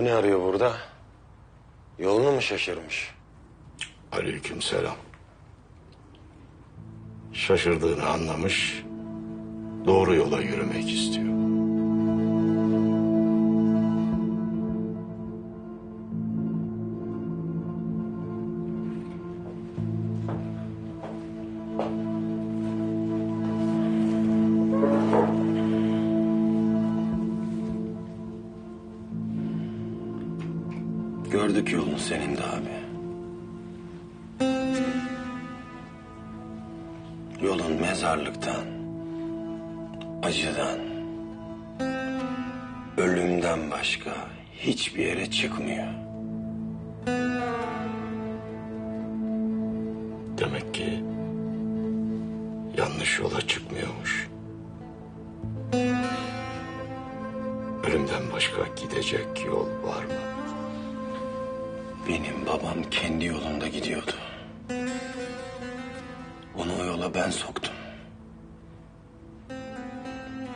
Bu ne arıyor burada? Yolunu mu şaşırmış? Aleykümselam. Şaşırdığını anlamış, doğru yola yürümek istiyor. Gördük yolun senin de abi. Yolun mezarlıktan, acıdan, ölümden başka hiçbir yere çıkmıyor. Demek ki yanlış yola çıkmıyormuş. Ölümden başka gidecek yol var mı? Benim babam kendi yolunda gidiyordu. Onu o yola ben soktum.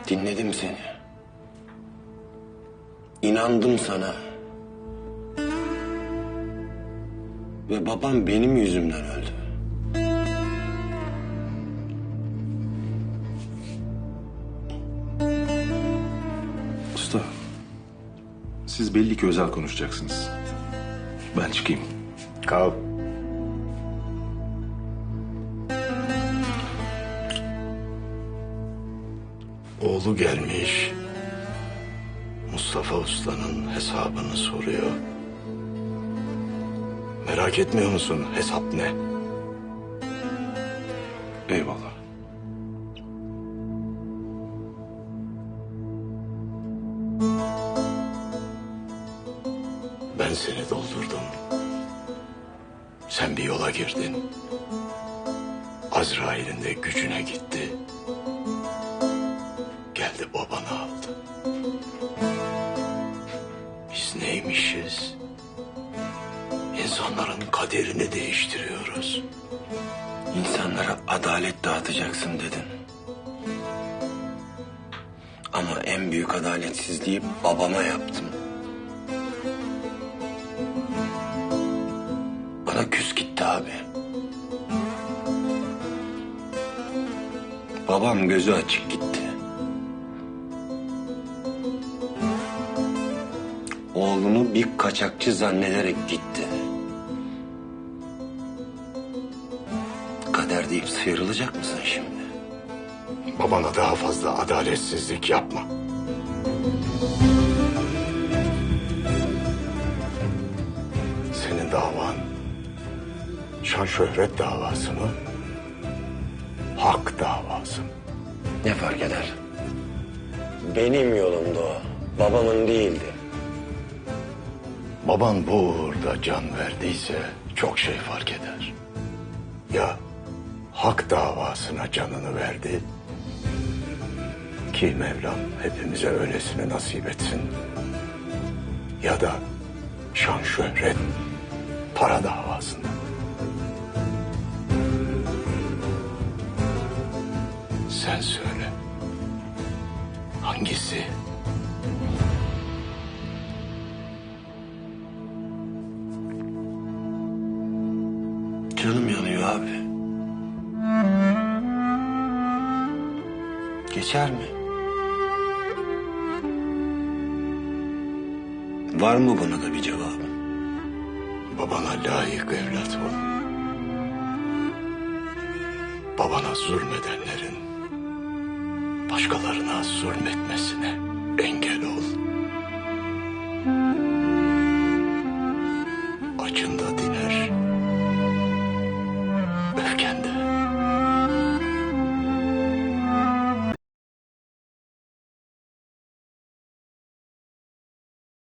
Dinledim seni. İnandım sana. Ve babam benim yüzümden öldü. Usta, siz belli ki özel konuşacaksınız. Ben çıkayım. Kal. Oğlu gelmiş. Mustafa Usta'nın hesabını soruyor. Merak etmiyor musun hesap ne? Eyvallah. Ben seni doldurdum. Sen bir yola girdin. Azrail'in de gücüne gitti. Geldi babanı aldı. Biz neymişiz? İnsanların kaderini değiştiriyoruz. İnsanlara adalet dağıtacaksın dedin. Ama en büyük adaletsizliği babama yaptım. Bana küs gitti abi. Babam gözü açık gitti. Oğlunu bir kaçakçı zannederek gitti. Kader deyip sıyrılacak mısın şimdi? Babana daha fazla adaletsizlik yapma. Şan şöhret davası mı? Hak davası mı? Ne fark eder? Benim yolumda o. Babamın değildi. Baban bu uğurda can verdiyse çok şey fark eder. Ya hak davasına canını verdi ki Mevlam hepimize öylesine nasip etsin. Ya da şan şöhret para davasında. Sen söyle. Hangisi? Canım yanıyor abi. Geçer mi? Var mı buna da bir cevabı? Babana layık evlat ol. Babana zulmedenlerin başkalarına zulmetmesine.